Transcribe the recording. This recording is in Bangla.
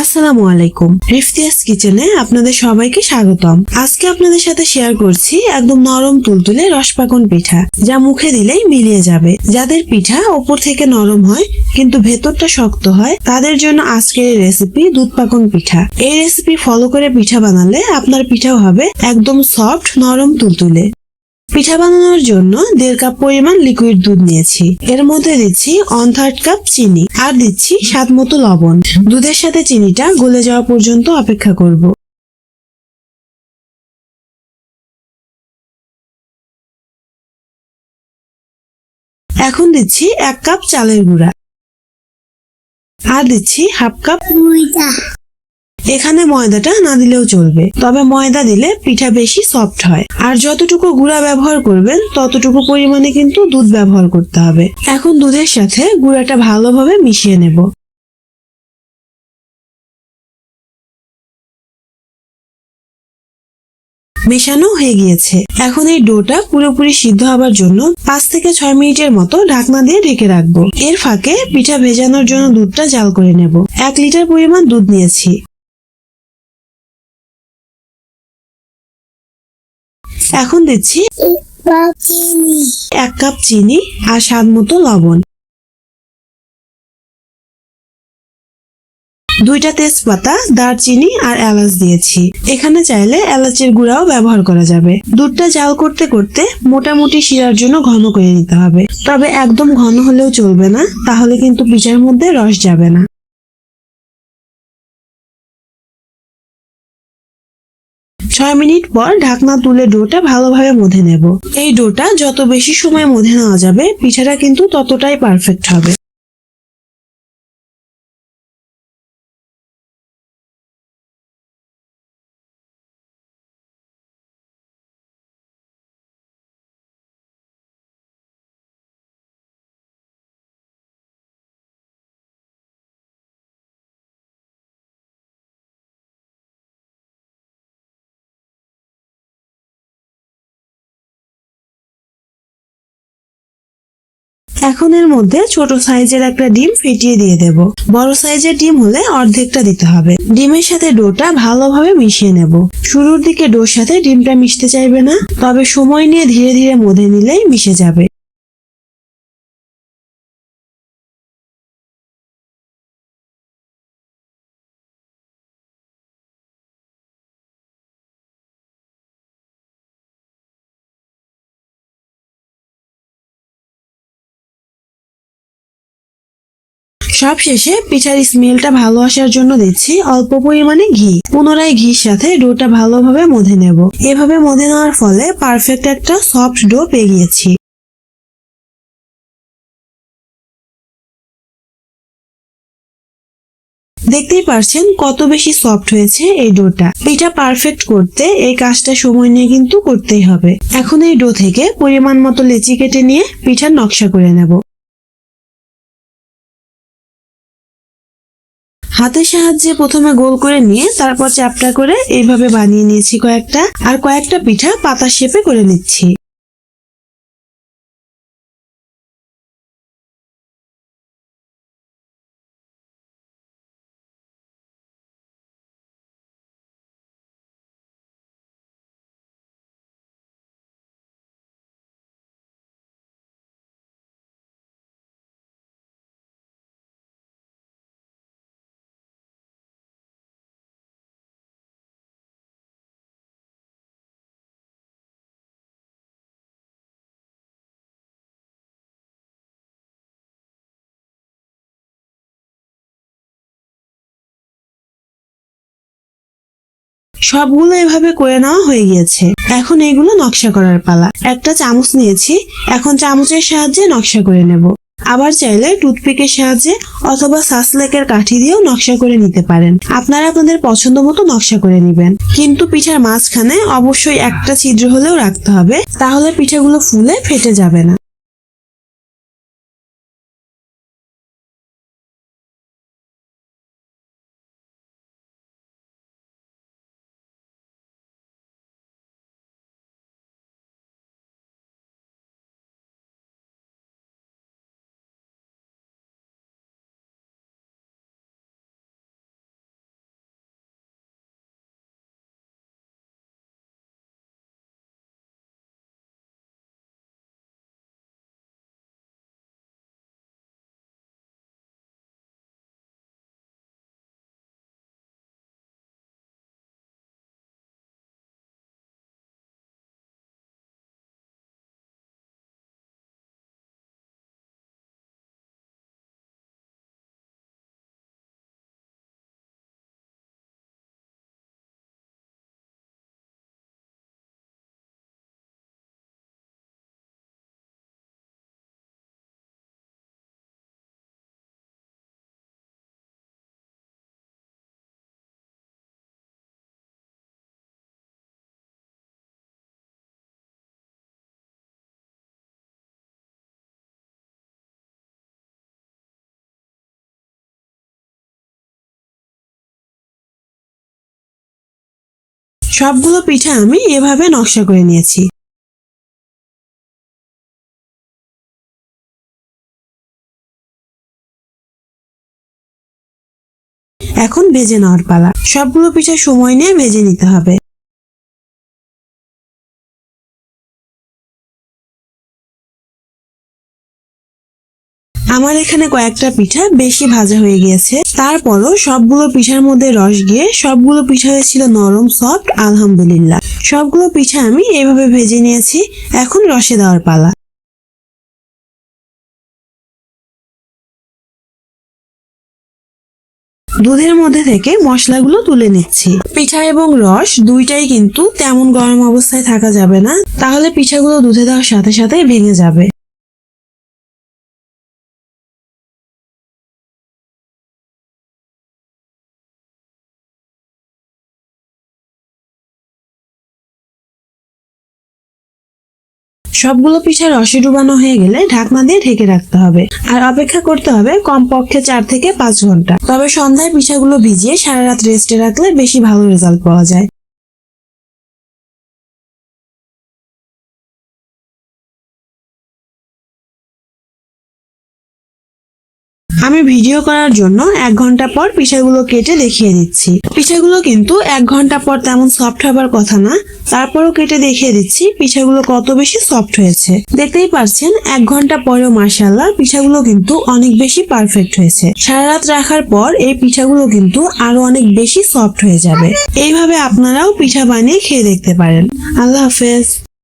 আসসালামু আলাইকুম। রিফতিয়াস কিচেনে আপনাদের সবাইকে স্বাগতম। আজকে আপনাদের সাথে শেয়ার করছি একদম নরম তুলতুলে রসপাকন পিঠা, যা মুখে দিলেই মিলিয়ে যাবে। যাদের পিঠা ওপর থেকে নরম হয়, কিন্তু ভেতরটা শক্ত হয়, তাদের জন্য আজকের রেসিপি দুধ পাকন পিঠা। এই রেসিপি ফলো করে পিঠা বানালে আপনার পিঠাও হবে একদম সফট নরম তুলতুলে। পিঠা বানানোর জন্য দেড় কাপ পরিমাণ লিকুইড দুধ নিয়েছি। এর মধ্যে দিচ্ছি অন থার্ড কাপ চিনি আর দিচ্ছি স্বাদ মতো লবণ। দুধের সাথে চিনিটা গলে যাওয়া পর্যন্ত অপেক্ষা করব। এখন দিচ্ছি এক কাপ চালের গুঁড়া। আর দিচ্ছি হাফ কাপ ময়দা। এখানে ময়দাটা না দিলেও চলবে। তবে ময়দা দিলে পিঠা বেশি সফট হয়। আর যতটুকু গুঁড়া ব্যবহার করবেন, ততটুকু পরিমাণে কিন্তু দুধ ব্যবহার করতে হবে। এখন দুধের সাথে গুঁড়াটা ভালোভাবে মিশিয়ে নেব। মেশানো হয়ে গিয়েছে। এখন এই ডোটা পুরোপুরি সিদ্ধ হবার জন্য পাঁচ থেকে ছয় মিনিটের মতো ঢাকনা দিয়ে ঢেকে রাখব। এর ফাঁকে পিঠা ভেজানোর জন্য দুধটা জাল করে নেব। এক লিটার পরিমাণ দুধ নিয়েছি। এখন দিচ্ছি এক কাপ চিনি আর স্বাদ মতো লবণ। দুইটা তেজপাতা, দারচিনি আর এলাচ দিয়েছি। এখানে চাইলে এলাচের গুঁড়াও ব্যবহার করা যাবে। দুধটা জাল করতে করতে মোটামুটি শিরার জন্য ঘন করে নিতে হবে। তবে একদম ঘন হলেও চলবে না, তাহলে কিন্তু পিঠার মধ্যে রস যাবে না। ছয় মিনিট পর ঢাকনা তুলে ডোটা ভালোভাবে মধে নেব। এই ডোটা যত বেশি সময় মধে নেওয়া যাবে, পিঠাটা কিন্তু ততটাই পারফেক্ট হবে। এখন এর মধ্যে ছোট সাইজের একটা ডিম ফেটিয়ে দিয়ে দেব। বড় সাইজের ডিম হলে অর্ধেকটা দিতে হবে। ডিমের সাথে ডোটা ভালোভাবে মিশিয়ে নেব। শুরুর দিকে ডোর সাথে ডিমটা মিশতে চাইবে না, তবে সময় নিয়ে ধীরে ধীরে মধে নিলেই মিশে যাবে। সব শেষে পিঠার স্মেলটা ভালো আসার জন্য দিচ্ছি অল্প পরিমাণে ঘি। পুনরায় ঘির সাথে ডোটা ভালোভাবে মধে নেব। এভাবে মধে নেওয়ার ফলে পারফেক্ট একটা সফট ডো পেয়ে গিয়েছি। দেখতেই পারছেন কত বেশি সফট হয়েছে এই ডোটা। পিঠা পারফেক্ট করতে এই কাজটা সময় নিয়ে কিন্তু করতেই হবে। এখন এই ডো থেকে পরিমাণ মতো লেচি কেটে নিয়ে পিঠার নকশা করে নেব। হাতের সাহায্যে প্রথমে গোল করে নিয়ে, তারপর চ্যাপটা করে এইভাবে বানিয়ে নিয়েছি কয়েকটা। আর কয়েকটা পিঠা পাতা শেপে করে নিচ্ছি। সবগুলো এভাবে করে নেওয়া হয়ে গিয়েছে। এখন এগুলো নকশা করার পালা। একটা চামচ নিয়েছি। এখন চামচের সাহায্যে নকশা করে নেব। আবার চাইলে টুথপিকের সাহায্যে অথবা সাসলেকের কাঠি দিয়েও নকশা করে নিতে পারেন। আপনারা আপনাদের পছন্দ মতো নকশা করে নেবেন। কিন্তু পিঠার মাঝখানে অবশ্যই একটা ছিদ্র হলেও রাখতে হবে। তাহলে পিঠাগুলো ফুলে ফেটে যাবে না। সবগুলো পিঠা আমি এভাবে নকশা করে নিয়েছি। এখন ভেজে নেওয়ার পালা। সবগুলো পিঠা সময় নিয়ে ভেজে নিতে হবে। আমার এখানে কয়েকটা পিঠা বেশি ভাজা হয়ে গিয়েছে। তারপরও সবগুলো পিঠার মধ্যে রস গিয়ে সবগুলো পিঠা হয়েছিল নরম সফট আলহামদুলিল্লাহ। সবগুলো পিঠা আমি এভাবে ভেজে নিয়েছি। এখন রসে দেওয়ার পালা। দুধের মধ্যে থেকে মশলাগুলো তুলে নিচ্ছি। পিঠা এবং রস দুইটাই কিন্তু তেমন গরম অবস্থায় থাকা যাবে না। তাহলে পিঠাগুলো দুধে দেওয়ার সাথে সাথে ভেঙে যাবে। সবগুলো পিঠা রসে ডুবানো হয়ে গেলে ঢাকনা দিয়ে ঢেকে রাখতে হবে। আর অপেক্ষা করতে হবে কমপক্ষে চার থেকে পাঁচ ঘণ্টা। তবে সন্ধ্যায় পিঠাগুলো ভিজিয়ে সারা রাত রেস্টে রাখলে বেশি ভালো রেজাল্ট পাওয়া যায়। আমি ভিডিও করার জন্য এক ঘণ্টা পর পিঠাগুলো কেটে দেখিয়ে দিচ্ছি। পিঠাগুলো কিন্তু এক ঘণ্টা পর তেমন সফট হবার কথা না, তারপরও কেটে দেখিয়ে দিচ্ছি পিঠাগুলো কত বেশি সফট হয়েছে। দেখতেই পারছেন, এক ঘণ্টা পরেও মার্শাল্লাহ পিঠাগুলো কিন্তু অনেক বেশি পারফেক্ট হয়েছে। সারা রাত রাখার পর এই পিঠাগুলো কিন্তু আরও অনেক বেশি সফট হয়ে যাবে। এইভাবে আপনারাও পিঠা বানিয়ে খেয়ে দেখতে পারেন। আল্লাহ হাফেজ।